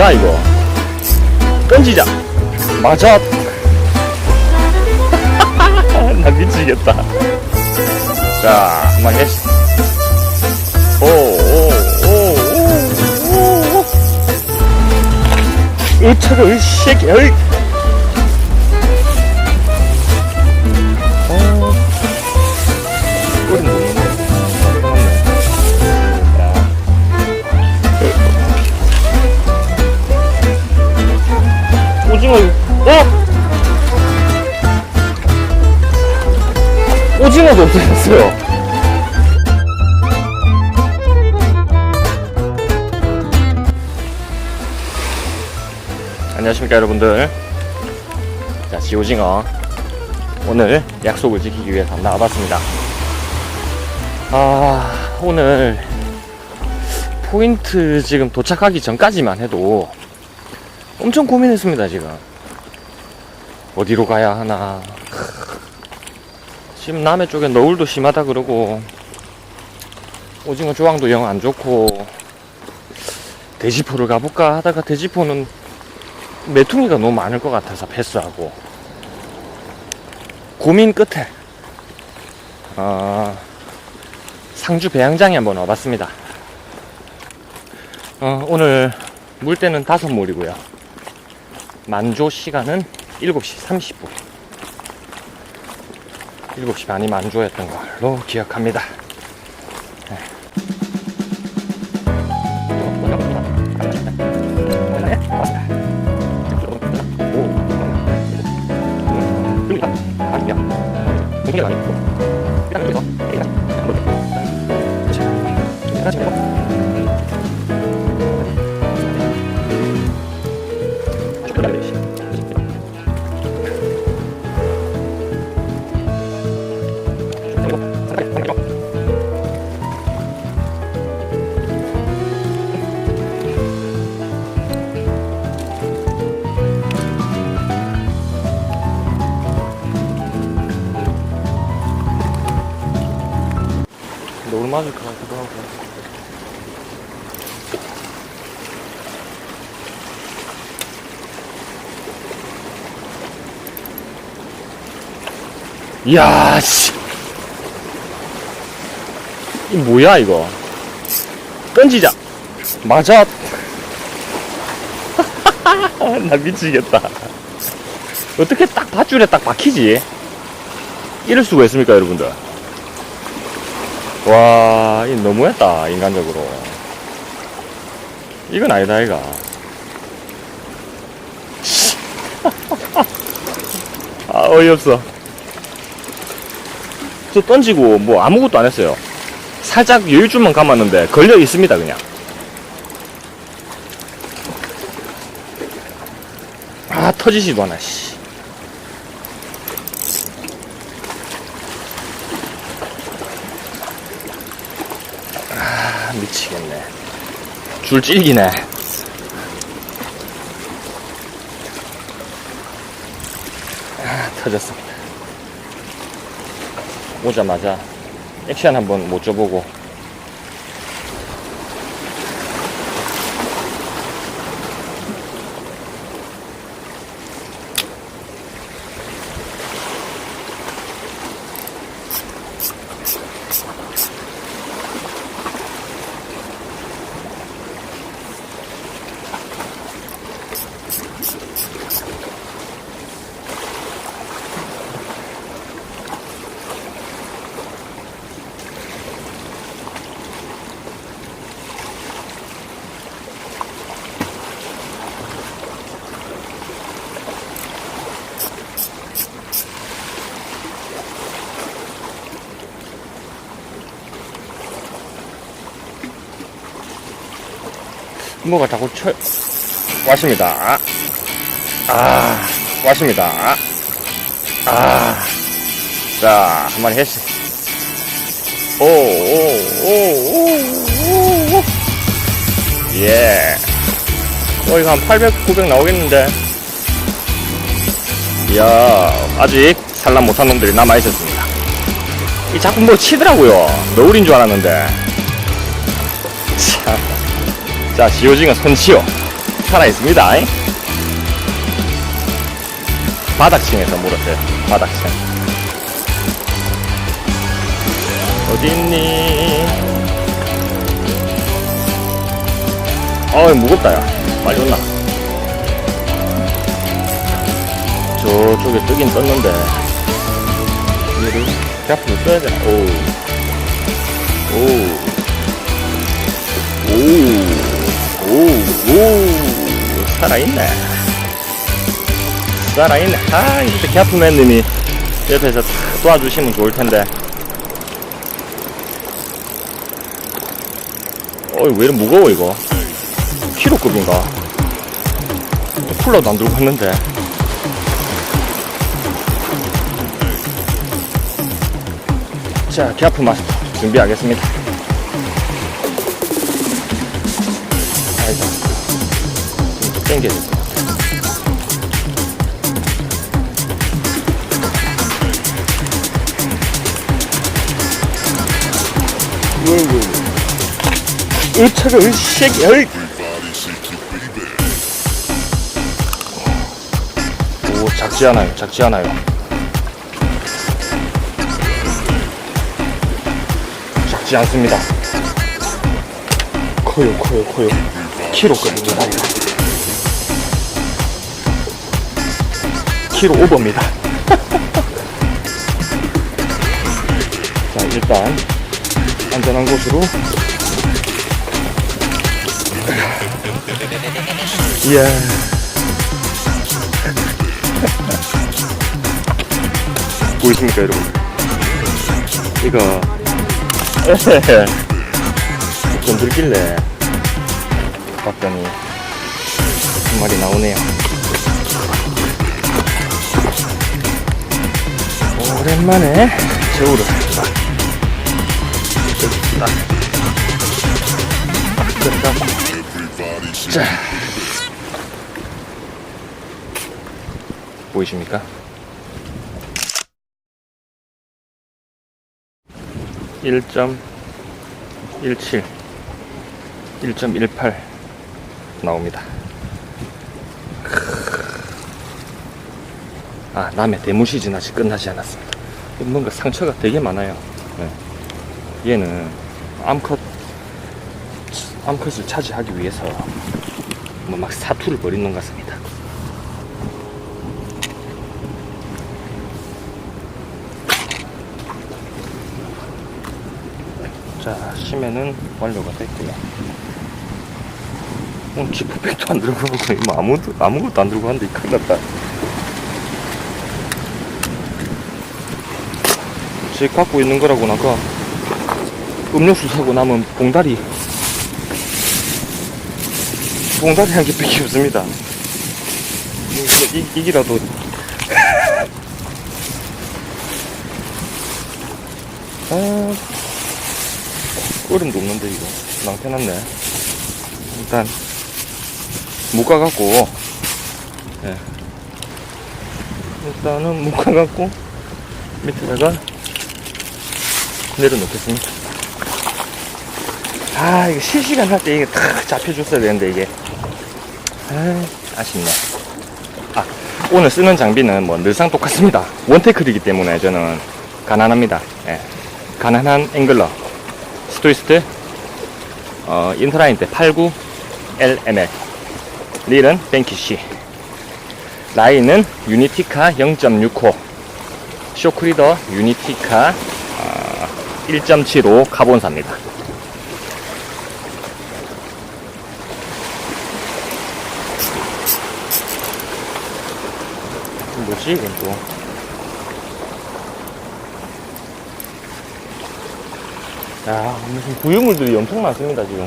뭐야 이거? 던지자. 맞아. 나 미치겠다. 자 한번 해. 오오오오오 으차가 으새끼 오징어도 없어졌어요. 안녕하십니까 여러분들. 자 지오징어. 오늘 약속을 지키기 위해서 나와봤습니다. 아 오늘 포인트 지금 도착하기 전까지만 해도 엄청 고민했습니다 지금. 어디로 가야 하나 지금 남해 쪽에 너울도 심하다 그러고 오징어 조항도 영 안 좋고 돼지포를 가볼까 하다가 돼지포는 메뚜기가 너무 많을 것 같아서 패스하고 고민 끝에 어, 상주 배양장에 한번 와봤습니다. 어, 오늘 물때는 다섯 몰이고요. 만조 시간은 7시 30분 7시 반이 만조였던 걸로 기억합니다 네. 노을 맞을 것 같기도 하고. 이야 씨. 이 뭐야 이거? 던지자. 맞아. 나 미치겠다. 어떻게 딱 밧줄에 딱 박히지? 이럴 수가 있습니까 여러분들 와, 이 너무했다, 인간적으로. 이건 아니다, 이가. 아, 어이없어. 저 던지고, 뭐, 아무것도 안 했어요. 살짝 여유줄만 감았는데, 걸려 있습니다, 그냥. 아, 터지지도 않아, 씨. 미치겠네. 줄 찔기네. 아, 터졌습니다. 오자마자 액션 한번 못 줘보고. 뭐가 자꾸 쳐, 왔습니다. 아, 왔습니다. 아, 자, 한 마리 했어. 오, 오, 오, 오, 오. 예. 어, 이거 한 800, 900 나오겠는데. 이야, 아직 산란 못한 놈들이 남아있었습니다. 이 자꾸 뭐 치더라고요. 너울인 줄 알았는데. 참. 자, 지오징어 손치요. 살아있습니다. 바닥층에서 물었어요. 바닥층. 어디 있니? 어이, 무겁다, 야. 빨리 온나. 저쪽에 뜨긴 떴는데. 얘를 앞으로 써야 되나? 오. 오. 오. 살아있네. 살아있네. 아, 이때 갸프맨님이 옆에서 탁 도와주시면 좋을 텐데. 어이, 왜 이렇게 무거워, 이거? 키로급인가? 쿨러도 안 들고 갔는데. 자, 갸프 마스터 준비하겠습니다. 땡겨주세요. 예, 예, 예. 으차가 으쌰 열. 오 작지 않아요. 작지 않아요. 작지 않습니다. 커요 커요 커요. 키로까지 달려. 5kg 오버입니다. 자, 일단 안전한 곳으로. 이야. 보이십니까, 여러분? 이거. 건들길래 봤더니 한 말이 나오네요. 오랜만에 저우를 딱, 딱, 딱. 자. 보이십니까? 1.17, 1.18 나옵니다. 아, 남의 대무 시즌 아직 끝나지 않았습니다. 뭔가 상처가 되게 많아요. 네. 얘는 암컷, 암컷을 차지하기 위해서 뭐 막 사투를 벌이는 것 같습니다. 자, 심해는 완료가 됐고요. 오늘 지퍼백도 안 들고 아무도, 아무것도 안 들고 갔는데, 큰일 났다. 제 갖고 있는 거라고 아까 음료수 사고 남은 봉다리, 봉다리 한 개밖에 없습니다. 이, 이, 이기라도. 아, 얼음도 없는데 이거 낭패났네 일단 묶어갖고 예. 일단은 묶어갖고 밑에다가 내려놓겠습니다. 아 이거 실시간 할 때 이게 탁 잡혀줬어야 되는데 이게. 아 아쉽네. 아 오늘 쓰는 장비는 뭐 늘상 똑같습니다. 원테클이기 때문에 저는 가난합니다. 예. 가난한 앵글러. 스토이스트 어, 인트라인 때 89 LML 릴은 뱅키시 라인은 유니티카 0.6호. 쇼크리더 유니티카 어, 1.75 카본사입니다 뭐지 이건 또 야, 무슨 구유물들이 엄청 많습니다, 지금.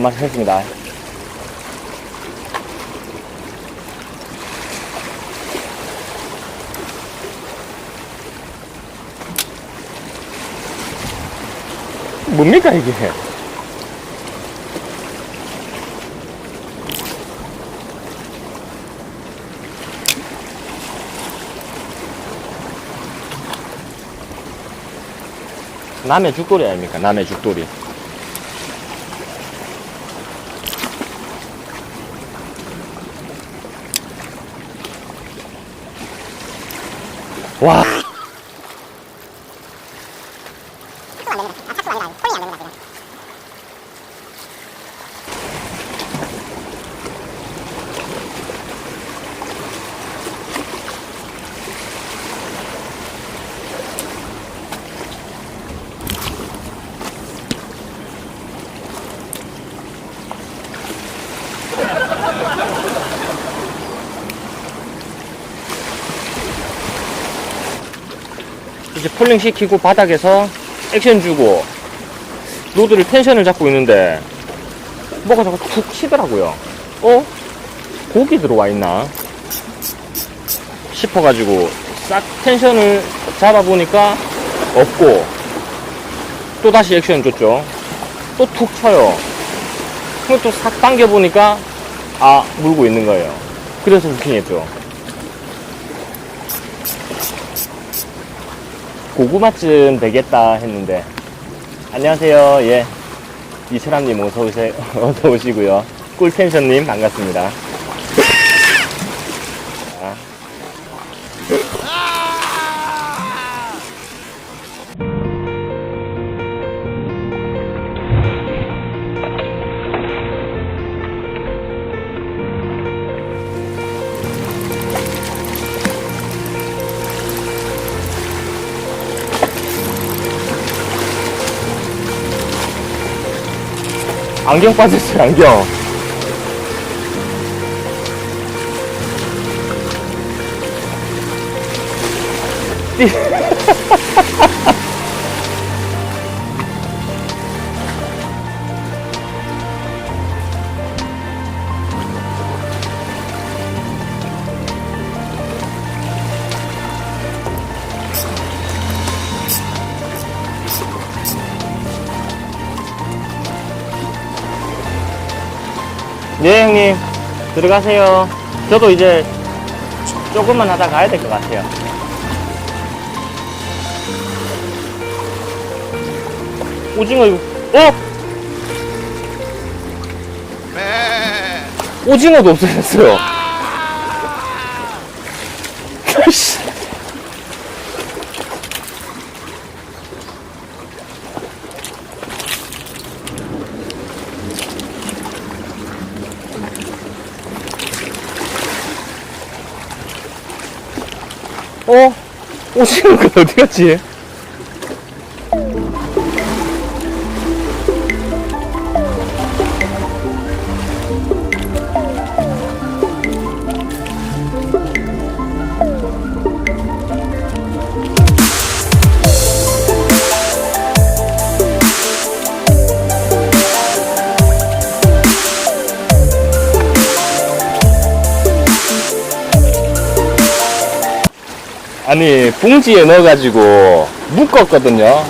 가만히 서겠습니다. 뭡니까 이게? 남의 죽돌이 아닙니까? 남의 죽돌이. 와. 이제 폴링 시키고 바닥에서 액션 주고 로드를 텐션을 잡고 있는데 뭐가 자꾸 툭 치더라고요. 어? 고기 들어와 있나? 싶어가지고 싹 텐션을 잡아보니까 없고 또 다시 액션 줬죠. 또 툭 쳐요. 그럼 또 싹 당겨보니까 아 물고 있는 거예요. 그래서 부킹했죠. 고구마쯤 되겠다 했는데. 안녕하세요. 예. 이철함님 어서 오세요 어서 오시고요. 꿀텐션님 반갑습니다. 자. 안경 빠졌어요 안경 들어가세요. 저도 이제 조금만 하다 가야 될 것 같아요. 오징어 이거 어? 오징어도 없어졌어요 아이씨. 어? 오징어가 어디 갔지? 아니 봉지에 넣어가지고 묶었거든요.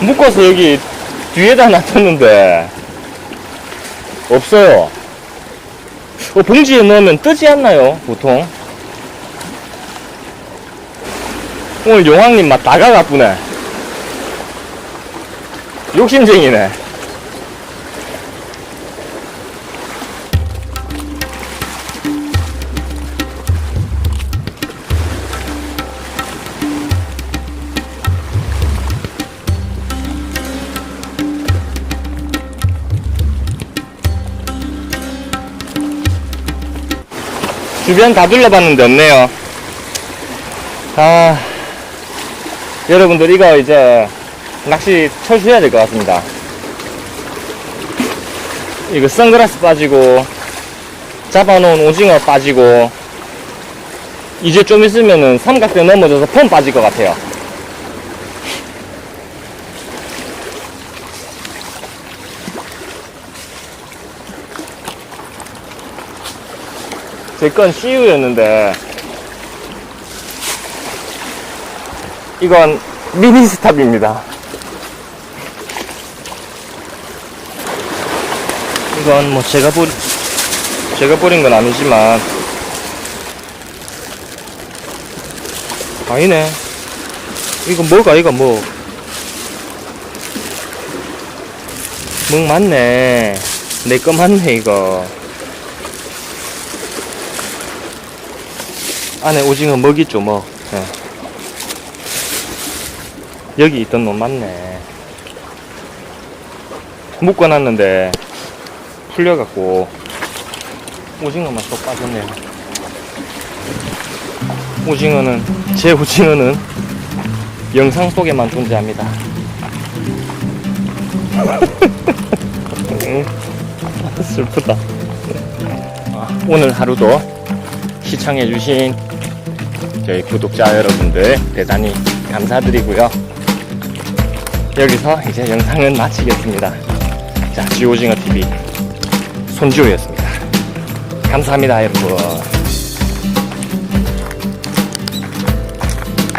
묶어서 여기 뒤에다 놔뒀는데 없어요. 어, 봉지에 넣으면 뜨지 않나요 보통? 오늘 용왕님 맛 다가 가쁘네 욕심쟁이네 주변 다 둘러봤는데 없네요. 아, 여러분들 이거 이제 낚시 철수해야 될 것 같습니다. 이거 선글라스 빠지고, 잡아놓은 오징어 빠지고, 이제 좀 있으면은 삼각대 넘어져서 폼 빠질 것 같아요. 제 건 CU였는데 이건 미니 스탑입니다. 이건 뭐 제가 버린 제가 버린 건 아니지만 아니네. 이거 뭐가 이거 뭐 멍 맞네. 내 거 맞네, 이거. 안에 오징어 먹 있죠, 먹. 예. 여기 있던 놈 맞네. 묶어놨는데, 풀려갖고, 오징어만 또 빠졌네요. 오징어는, 제 오징어는 영상 속에만 존재합니다. 응, 슬프다. 아, 오늘 하루도 시청해주신 저희 구독자 여러분들 대단히 감사드리고요. 여기서 이제 영상은 마치겠습니다. 자, 지오징어 TV 손지호였습니다. 감사합니다, 여러분.